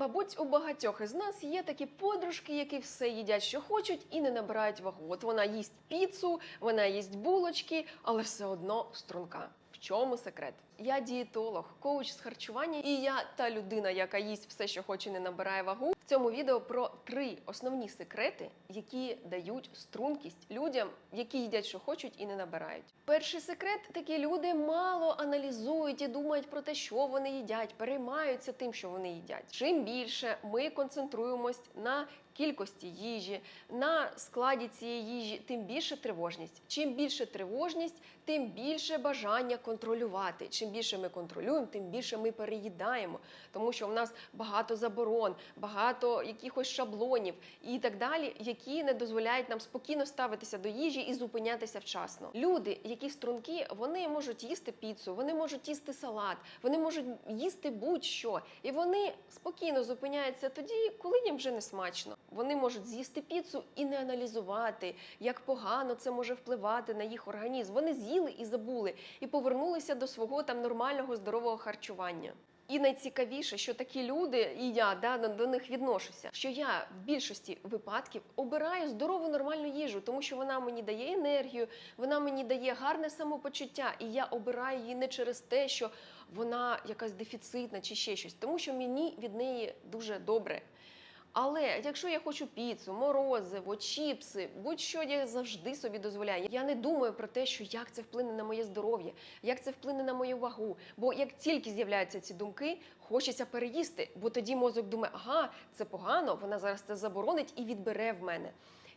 Мабуть, у багатьох із нас є такі подружки, які все їдять, що хочуть, і не набирають вагу. От вона їсть піцу, вона їсть булочки, але все одно струнка. В чому секрет? Я дієтолог, коуч з харчування, і я та людина, яка їсть все, що хоче, не набирає вагу. Цьому відео про три основні секрети, які дають стрункість людям, які їдять, що хочуть, і не набирають. Перший секрет такі люди мало аналізують і думають про те, що вони їдять, переймаються тим, що вони їдять. Чим більше ми концентруємось на кількості їжі, на складі цієї їжі, тим більше тривожність. Чим більше тривожність, тим більше бажання контролювати. Чим більше ми контролюємо, тим більше ми переїдаємо, тому що в нас багато заборон, багато якихось шаблонів і так далі, які не дозволяють нам спокійно ставитися до їжі і зупинятися вчасно. Люди, які стрункі, вони можуть їсти піцу, вони можуть їсти салат, вони можуть їсти будь-що, і вони спокійно зупиняються тоді, коли їм вже не смачно. Вони можуть з'їсти піцу і не аналізувати, як погано це може впливати на їх організм. Вони з'їли і забули, і повернулися до свого там нормального здорового харчування. І найцікавіше, що такі люди, і я да, до- них відношуся, що я в більшості випадків обираю здорову нормальну їжу, тому що вона мені дає енергію, вона мені дає гарне самопочуття, і я обираю її не через те, що вона якась дефіцитна чи ще щось, тому що мені від неї дуже добре. Але якщо я хочу піцу, морозиво, чіпси, будь-що я завжди собі дозволяю. Я не думаю про те, що як це вплине на моє здоров'я, як це вплине на мою вагу. Бо як тільки з'являються ці думки, хочеться переїсти, бо тоді мозок думає, ага, це погано, вона зараз це заборонить і відбере в мене.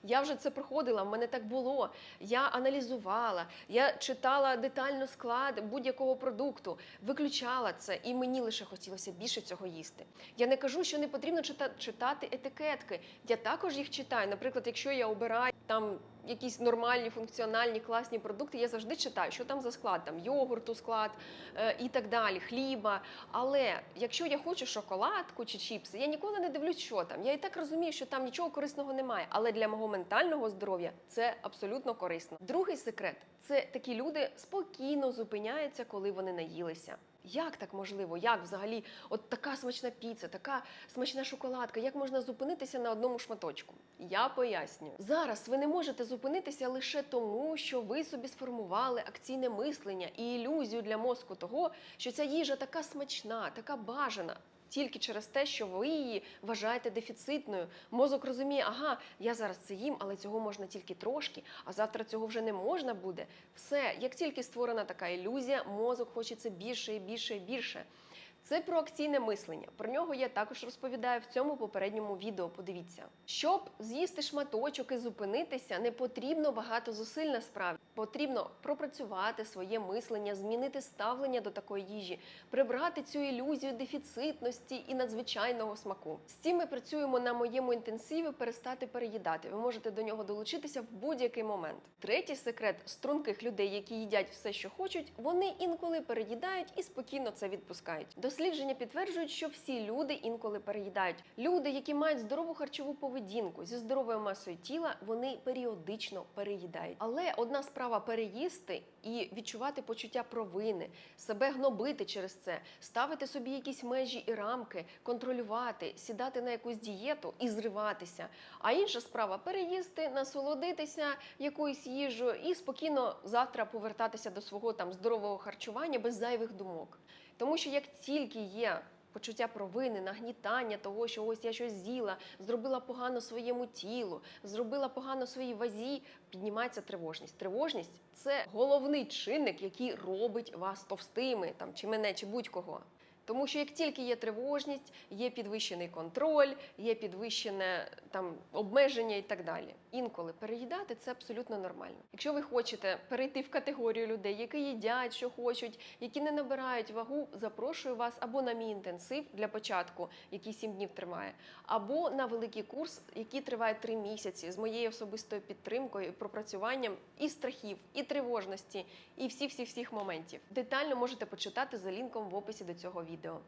Я вже це проходила, в мене так було. Я аналізувала, я читала детально склад будь-якого продукту, виключала це, і мені лише хотілося більше цього їсти. Я не кажу, що не потрібно читати етикетки. Я також їх читаю. Наприклад, якщо я обираю там якісь нормальні, функціональні, класні продукти, я завжди читаю, що там за склад, там йогурту склад е, і так далі, хліба. Але якщо я хочу шоколадку чи чіпси, я ніколи не дивлюсь, що там. Я і так розумію, що там нічого корисного немає. Але для мого ментального здоров'я це абсолютно корисно. Другий секрет це такі люди спокійно зупиняються, коли вони наїлися. Як так можливо? Як взагалі, от така смачна піца, така смачна шоколадка, як можна зупинитися на одному шматочку? Я пояснюю. Зараз ви не можете зупинитися лише тому, що ви собі сформували акційне мислення і ілюзію для мозку того, що ця їжа така смачна, така бажана. Тільки через те, що ви її вважаєте дефіцитною. Мозок розуміє, ага, я зараз це їм, але цього можна тільки трошки, а завтра цього вже не можна буде. Все, як тільки створена така ілюзія, мозок хоче це більше і більше і більше. Це про акційне мислення. Про нього я також розповідаю в цьому попередньому відео. Подивіться, щоб з'їсти шматочок і зупинитися, не потрібно багато зусиль насправді. Потрібно пропрацювати своє мислення, змінити ставлення до такої їжі, прибрати цю ілюзію дефіцитності і надзвичайного смаку. З цим ми працюємо на моєму інтенсиві перестати переїдати. Ви можете до нього долучитися в будь-який момент. Третій секрет струнких людей, які їдять все, що хочуть, вони інколи переїдають і спокійно це відпускають. Дослідження підтверджують, що всі люди інколи переїдають. Люди, які мають здорову харчову поведінку зі здоровою масою тіла, вони періодично переїдають. Але одна справа переїсти і відчувати почуття провини, себе гнобити через це, ставити собі якісь межі і рамки, контролювати, сідати на якусь дієту і зриватися. А інша справа переїсти, насолодитися якоюсь їжею і спокійно завтра повертатися до свого там здорового харчування без зайвих думок. Тому що як тільки є почуття провини, нагнітання того, що ось я щось з'їла, зробила погано своєму тілу, зробила погано своїй вазі, піднімається тривожність. Тривожність це головний чинник, який робить вас товстими, там чи мене, чи будь-кого. Тому що як тільки є тривожність, є підвищений контроль, є підвищене там обмеження і так далі. Інколи переїдати це абсолютно нормально. Якщо ви хочете перейти в категорію людей, які їдять, що хочуть, які не набирають вагу, запрошую вас або на мій інтенсив для початку, який 7 днів триває, або на великий курс, який триває 3 місяці з моєю особистою підтримкою пропрацюванням і страхів, і тривожності, і всіх всіх всіх моментів. Детально можете почитати за лінком в описі до цього відео. do.